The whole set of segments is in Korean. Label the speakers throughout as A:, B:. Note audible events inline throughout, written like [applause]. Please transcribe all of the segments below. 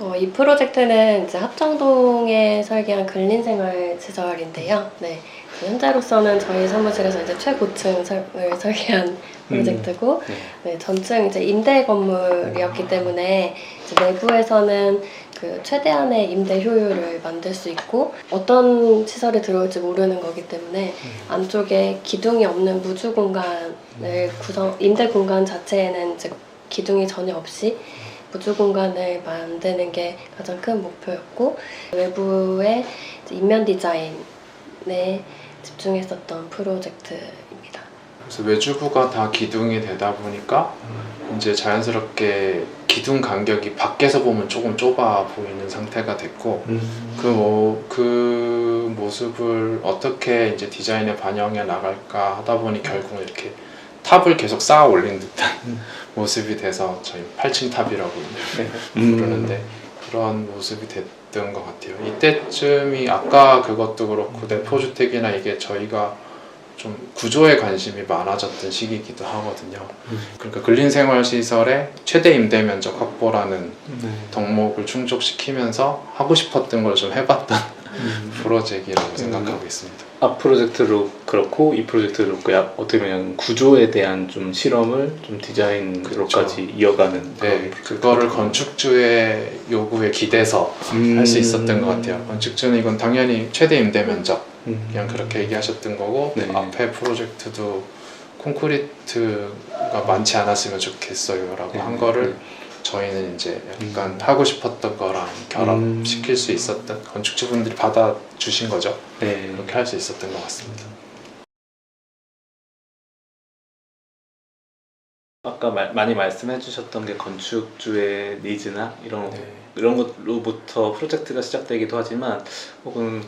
A: 어, 이 프로젝트는 이제 합정동에 설계한 근린생활 시설인데요. 네. 그 현재로서는 저희 사무실에서 이제 최고층을 설계한 프로젝트고,
B: 네.
A: 네, 전층 이제 임대 건물이었기 때문에 이제 내부에서는 그 최대한의 임대 효율을 만들 수 있고 어떤 시설이 들어올지 모르는 거기 때문에 안쪽에 기둥이 없는 무주 공간을 구성 임대 공간 자체에는 이제 기둥이 전혀 없이 무주 공간을 만드는 게 가장 큰 목표였고 외부의 인면 디자인에 집중했었던 프로젝트입니다.
C: 그래서 외주부가 다 기둥이 되다 보니까 이제 자연스럽게 기둥 간격이 밖에서 보면 조금 좁아 보이는 상태가 됐고
B: 음.
C: 그, 뭐, 그 모습을 어떻게 이제 디자인에 반영해 나갈까 하다 보니 결국 이렇게 탑을 계속 쌓아 올린 듯한
B: 음.
C: 모습이 돼서 저희 8층 탑이라고
B: 네.
C: 부르는데 그런 모습이 됐던 것 같아요. 이때쯤이 아까 그것도 그렇고 대포주택이나 이게 저희가 좀 구조에 관심이 많아졌던 시기이기도 하거든요.
B: 음.
C: 그러니까 근린생활시설의 최대 임대 면적 확보라는
B: 네.
C: 덕목을 충족시키면서 하고 싶었던 걸 좀 해봤던
B: 음.
C: 프로젝트라고 생각하고 있습니다.
B: 앞 프로젝트로 그렇고 이 프로젝트도 그렇고 야- 어떻게 보면 구조에 대한 좀 실험을 좀 디자인으로까지 이어가는
C: 네, 그거를 건축주의 요구에 기대서
B: 음.
C: 할수 있었던 것 같아요. 건축주는 이건 당연히 최대 임대 면적
B: 음.
C: 그냥 그렇게 얘기하셨던 거고
B: 네.
C: 앞에 프로젝트도 콘크리트가 많지 않았으면 좋겠어요라고
B: 네.
C: 한 거를 저희는 이제 약간
B: 음.
C: 하고 싶었던 거랑 결합시킬 수 있었던 건축주분들이 받아주신 거죠.
B: 네.
C: 그렇게 할 수 있었던 것 같습니다.
B: 아까 말- 많이 말씀해 주셨던 게 건축주의 니즈나 이런
C: 네.
B: 이런 것로부터 프로젝트가 시작되기도 하지만 혹은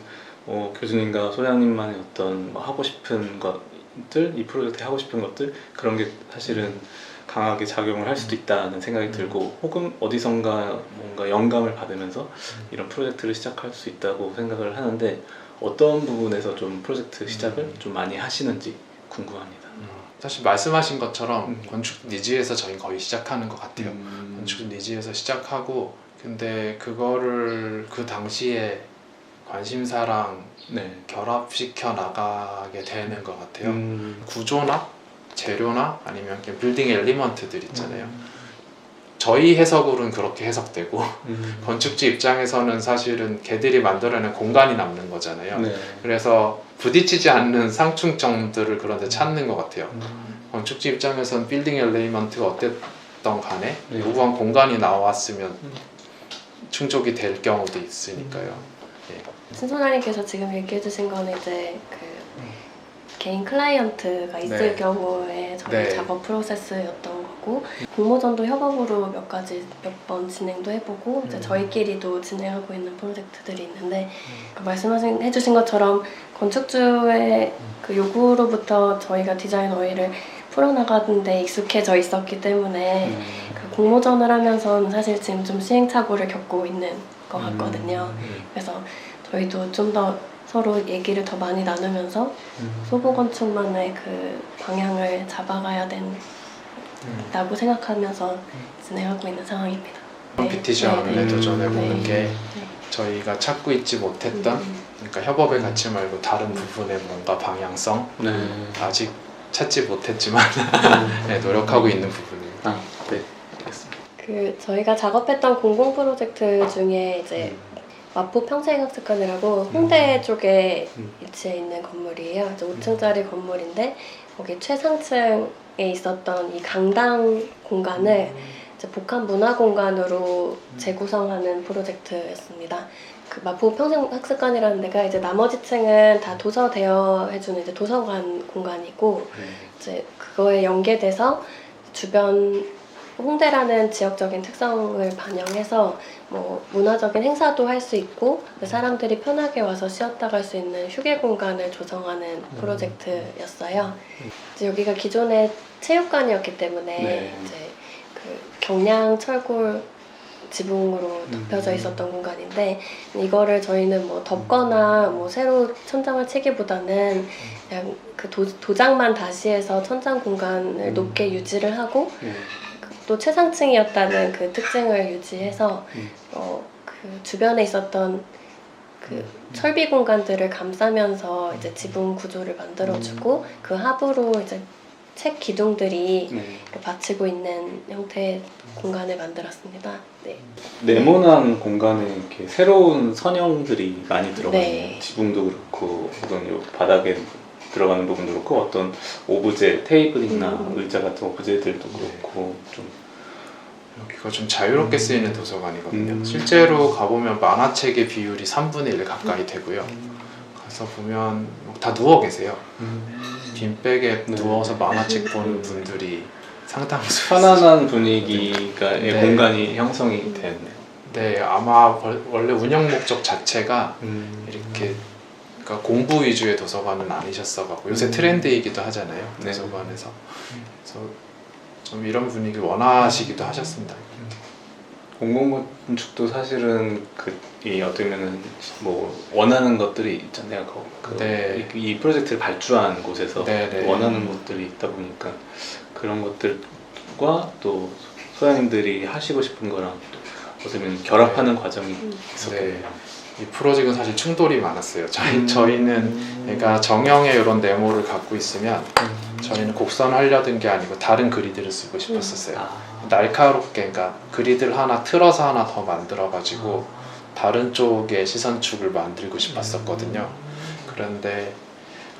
B: 어, 교수님과 소장님만의 어떤 뭐 하고 싶은 것들 이 프로젝트에 하고 싶은 것들 그런 게 사실은 강하게 작용을 할 수도 있다는 생각이 들고 혹은 어디선가 뭔가 영감을 받으면서 이런 프로젝트를 시작할 수 있다고 생각을 하는데 어떤 부분에서 좀 프로젝트 시작을 좀 많이 하시는지 궁금합니다.
C: 사실 말씀하신 것처럼
B: 음.
C: 건축 니즈에서 저희 거의 시작하는 것 같아요.
B: 음.
C: 건축 니즈에서 시작하고 근데 그거를 그 당시에 관심사랑
B: 네.
C: 결합시켜 나가게 되는 것 같아요.
B: 음.
C: 구조나 재료나 아니면 빌딩 엘리먼트들 있잖아요.
B: 음.
C: 저희 해석으로는 그렇게 해석되고
B: 음.
C: 건축주 입장에서는 사실은 걔들이 만들어낸 공간이 남는 거잖아요.
B: 네.
C: 그래서 부딪히지 않는 상충점들을 그런데 찾는 것 같아요.
B: 음.
C: 건축주 입장에서는 빌딩 엘리먼트가 어땠던 간에
B: 네.
C: 요구한 공간이 나왔으면
B: 음.
C: 충족이 될 경우도 있으니까요.
A: 신소장님께서 지금 얘기해 주신 거는 이제 그 개인 클라이언트가 있을
C: 네.
A: 경우에 저희
C: 네.
A: 작업 프로세스였던 거고 공모전도 협업으로 몇 가지 몇 번 진행도 해보고 이제
B: 음.
A: 저희끼리도 진행하고 있는 프로젝트들이 있는데 그 말씀하신 해주신 것처럼 건축주의 그 요구로부터 저희가 디자인 어휘를 풀어나가는데 익숙해져 있었기 때문에
B: 음.
A: 그 공모전을 하면서는 사실 지금 좀 시행착오를 겪고 있는 것 같거든요.
B: 음.
A: 그래서 저희도 좀더 서로 얘기를 더 많이 나누면서
B: 음.
A: 소보 건축만의 그 방향을 잡아가야 된다고
C: 음.
A: 생각하면서 진행하고 있는 상황입니다.
C: 컴피티션에
A: 네, 네.
C: 도전해보는
A: 네.
C: 게
A: 네.
C: 저희가 찾고 있지 못했던
A: 음,
C: 그러니까 협업의 가치 말고 다른 부분의 뭔가 방향성
B: 네.
C: 아직 찾지 못했지만 [laughs] 네, 노력하고 있는 부분입니다.
B: 아, 네. 알겠습니다.
A: 그 저희가 작업했던 공공 프로젝트 중에 이제 마포 평생학습관이라고 홍대 쪽에
B: 음.
A: 위치해 있는 건물이에요. 이제 5층짜리 건물인데 거기 최상층에 있었던 이 강당 공간을 이제 복합 문화 공간으로 재구성하는 프로젝트였습니다. 그 마포 평생학습관이라는 데가 이제 나머지 층은 다 도서 대여 해주는 이제 도서관 공간이고
B: 네.
A: 이제 그거에 연계돼서 주변 홍대라는 지역적인 특성을 반영해서 뭐 문화적인 행사도 할 수 있고 사람들이 편하게 와서 쉬었다 갈 수 있는 휴게 공간을 조성하는 프로젝트였어요. 이제 여기가 기존의 체육관이었기 때문에
B: 네.
A: 이제 그 경량 철골 지붕으로
B: 음.
A: 덮여져 있었던 공간인데 이거를 저희는 뭐 덮거나 뭐 새로 천장을 치기보다는 그냥 그 도, 도장만 다시 해서 천장 공간을
B: 음.
A: 높게 유지를 하고
B: 네.
A: 또 최상층이었다는 그 특징을 유지해서
B: 음.
A: 어, 그 주변에 있었던 그
B: 음.
A: 철비 공간들을 감싸면서 이제 지붕 구조를 만들어주고 그 하부로 이제 책 기둥들이
B: 네.
A: 받치고 있는 형태의 공간을 만들었습니다. 네.
B: 네모난 공간에 이렇게 새로운 선형들이 많이 들어가 있네요.
A: 네.
B: 지붕도 그렇고 바닥에 들어가는 부분도 그렇고 어떤 오브제 테이블이나
A: 음.
B: 의자 같은 오브제들도 그렇고 좀
C: 여기가 좀 자유롭게 쓰이는 도서관이거든요.
B: 음.
C: 실제로 가보면 만화책의 비율이 3분의 1 가까이 되고요. 가서 보면 다 누워 계세요. 빈백에
B: 네.
C: 누워서 만화책 보는 분들이 상당수 [laughs]
B: 편안한 분위기가의
C: 네.
B: 공간이 형성이 됐네요.
C: 네, 아마 벌- 원래 운영 목적 자체가
B: 음.
C: 이렇게 그러니까 공부 위주의 도서관은 아니셨어갖고 요새
B: 음.
C: 트렌드이기도 하잖아요
B: 네.
C: 도서관에서 그래서 좀 이런 분위기를 원하시기도 하셨습니다.
B: 공공건축도 사실은 그이 어떻게면은 뭐 원하는 것들이 있잖아요. 그, 그
C: 네.
B: 이, 이 프로젝트를 발주한 곳에서
C: 네, 네.
B: 원하는 것들이 있다 보니까 그런 것들과 또 소장님들이 하시고 싶은 거랑 또 어떻게 보면 결합하는 과정이 있었거든요.
C: 네. 이 프로젝트는 사실 충돌이 많았어요. 저희
B: 음.
C: 저희는 그러니까 정형의 이런 네모를 갖고 있으면
B: 음.
C: 저희는 곡선 하려던 게 아니고 다른 그리드를 쓰고 싶었었어요.
B: 아.
C: 날카롭게 그러니까 그리드를 하나 틀어서 하나 더 만들어 가지고 다른 쪽의 시선축을 만들고 싶었었거든요. 그런데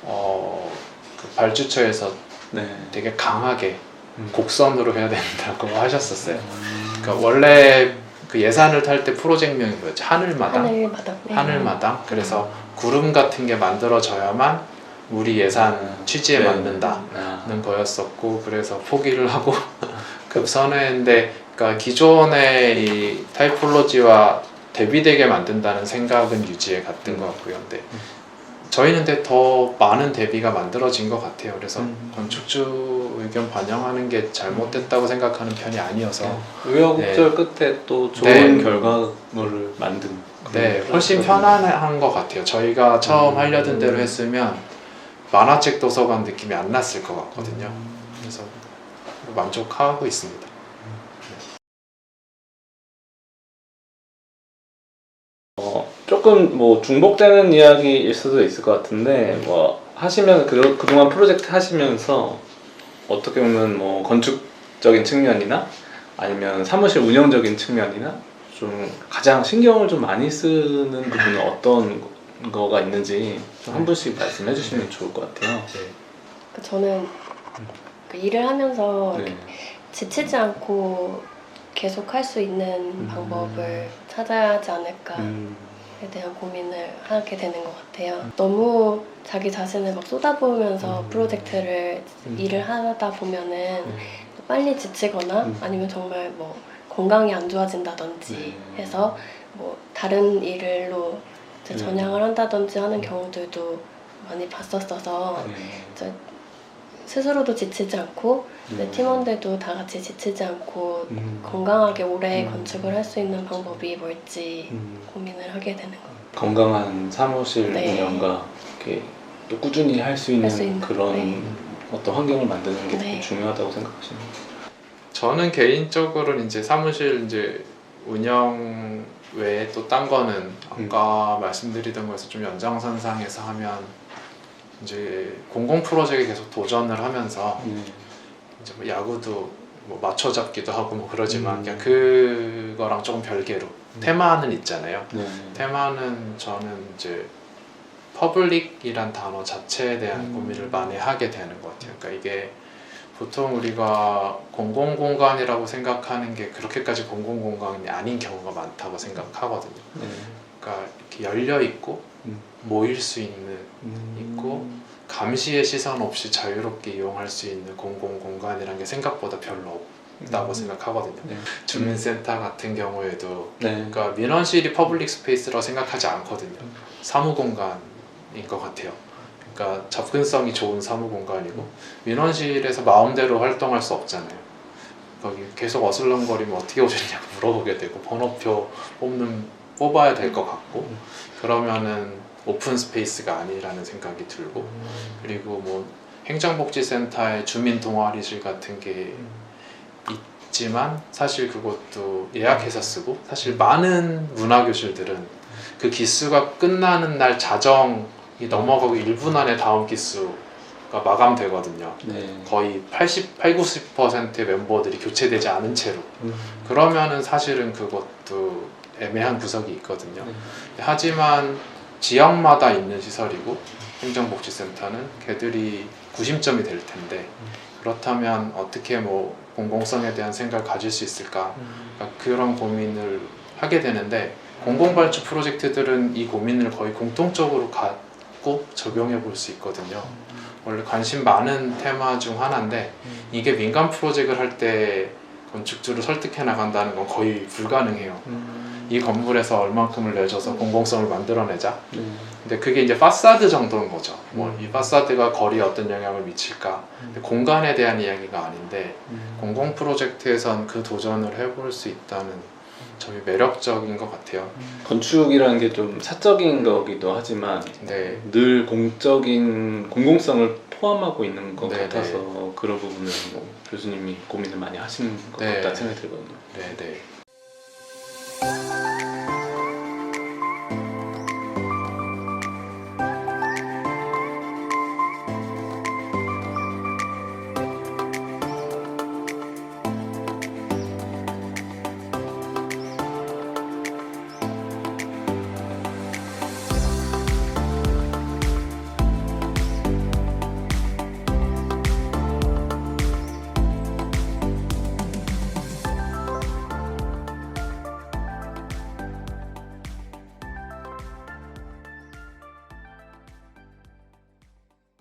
C: 어, 그 발주처에서
B: 네.
C: 되게 강하게
B: 음.
C: 곡선으로 해야 된다고 [laughs] 하셨었어요.
B: 음.
C: 그러니까 원래 그 예산을 탈 때 프로젝트명이 뭐였지? 하늘마당.
A: 하늘마당. 네.
C: 하늘마당. 그래서 구름 같은 게 만들어져야만 우리 예산 취지에
B: 네.
C: 맞는다는
B: 아.
C: 거였었고 그래서 포기를 하고 [laughs] 급선회인데 그러니까 기존의 이 타이폴로지와 대비되게 만든다는 생각은 유지해 갔던 것 같고요. 근데 저희는 근데 더 많은 대비가 만들어진 것 같아요. 그래서
B: 음.
C: 건축주 의견 반영하는 게 잘못됐다고 생각하는 편이 아니어서
B: 우여곡절 끝에 또 좋은
C: 네.
B: 결과물을 만든
C: 네, 훨씬. 편안한 것 같아요. 저희가 처음
B: 음.
C: 하려던 대로 했으면 만화책 도서관 느낌이 안 났을 것 같거든요. 그래서 만족하고 있습니다.
B: 조금 뭐 중복되는 이야기일 수도 있을 것 같은데 뭐 하시면 그, 그동안 프로젝트 하시면서 어떻게 보면 뭐 건축적인 측면이나 아니면 사무실 운영적인 측면이나 좀 가장 신경을 좀 많이 쓰는 부분은 어떤 거가 있는지 좀 한 분씩 말씀해 주시면 좋을 것 같아요.
A: 그 저는 그 일을 하면서
B: 네.
A: 지치지 않고 계속 할 수 있는
B: 음.
A: 방법을 찾아야 하지 않을까에
B: 음.
A: 대한 고민을 하게 되는 것 같아요. 너무 자기 자신을 막 쏟아부으면서
B: 음.
A: 프로젝트를
B: 음.
A: 일을 하다 보면은
B: 음.
A: 빨리 지치거나
B: 음.
A: 아니면 정말 뭐 건강이 안 좋아진다든지
B: 네.
A: 해서 뭐 다른 일로
B: 네.
A: 전향을 한다든지 하는 경우들도 많이 봤었어서
B: 네.
A: 스스로도 지치지 않고 내
B: 음.
A: 팀원들도 다 같이 지치지 않고
B: 음.
A: 건강하게 오래
B: 음.
A: 건축을 할 수 있는 방법이 뭘지
B: 음.
A: 고민을 하게 되는 것 같아요.
B: 건강한 사무실
A: 네.
B: 운영과 이렇게 또 꾸준히 할 수 있는,
A: 할 수 있는,
B: 그런
A: 네.
B: 어떤 환경을 만드는 게
A: 네.
B: 중요하다고 생각하시는 거예요.
C: 저는 개인적으로는 이제 사무실 이제 운영 외에 또 딴 거는 아까 말씀드리던 거에서 좀 연장선상에서 하면 이제 공공 프로젝트에 계속 도전을 하면서 이제 뭐 야구도 뭐 맞춰 잡기도 하고 뭐 그러지만
B: 음.
C: 그냥 그거랑 조금 별개로 테마는 있잖아요.
B: 네.
C: 테마는 저는 이제 퍼블릭이란 단어 자체에 대한
B: 음.
C: 고민을 많이 하게 되는 것 같아요. 그러니까 이게 보통 우리가 공공 공간이라고 생각하는 게 그렇게까지 공공 공간이 아닌 경우가 많다고 생각하거든요.
B: 네.
C: 그러니까 이렇게 열려 있고
B: 음.
C: 모일 수 있는
B: 음.
C: 있고 감시의 시선 없이 자유롭게 이용할 수 있는 공공 공간이라는 게 생각보다 별로 없다고 생각하거든요.
B: 네.
C: 주민센터 같은 경우에도
B: 네.
C: 그러니까 민원실이 퍼블릭 스페이스라고 생각하지 않거든요. 사무 공간인 것 같아요. 그러니까 접근성이 좋은 사무 공간이고 민원실에서 마음대로 활동할 수 없잖아요. 거기 계속 어슬렁거리면 어떻게 오셨냐고 물어보게 되고 번호표 뽑는 뽑아야 될 것 같고 그러면은 오픈 스페이스가 아니라는 생각이 들고 그리고 뭐 행정복지센터의 주민 동아리실 같은 게 있지만 사실 그것도 예약해서 쓰고 사실 많은 문화교실들은 그 기수가 끝나는 날 자정이 넘어가고 1분 안에 다음 기수가 마감되거든요.
B: 네.
C: 거의 80, 8, 90%의 멤버들이 교체되지 않은 채로
B: 음.
C: 그러면은 사실은 그것도 애매한 구석이 있거든요.
B: 네.
C: 하지만 지역마다 있는 시설이고 행정복지센터는 걔들이 구심점이 될 텐데 그렇다면 어떻게 뭐 공공성에 대한 생각을 가질 수 있을까? 그러니까 그런 고민을 하게 되는데 공공발주 프로젝트들은 이 고민을 거의 공통적으로 갖고 적용해 볼 수 있거든요. 원래 관심 많은 테마 중 하나인데 이게 민간 프로젝트를 할 때 건축주를 설득해 나간다는 건 거의 불가능해요.
B: 음.
C: 이 건물에서 얼만큼을 내줘서 공공성을 만들어내자.
B: 네.
C: 근데 그게 이제 파사드 정도인 거죠. 뭐
B: 음.
C: 이 파사드가 거리에 어떤 영향을 미칠까? 근데 공간에 대한 이야기가 아닌데
B: 음.
C: 공공 프로젝트에선 그 도전을 해볼 수 있다는 점이 매력적인 것 같아요.
B: 건축이라는 게 좀 사적인 거기도 하지만
C: 네,
B: 늘 공적인 공공성을 포함하고 있는 것
C: 네,
B: 같아서 그런 부분은 뭐 교수님이 고민을 많이 하시는 것
C: 네.
B: 같다 생각이 들거든요.
C: 네, 네.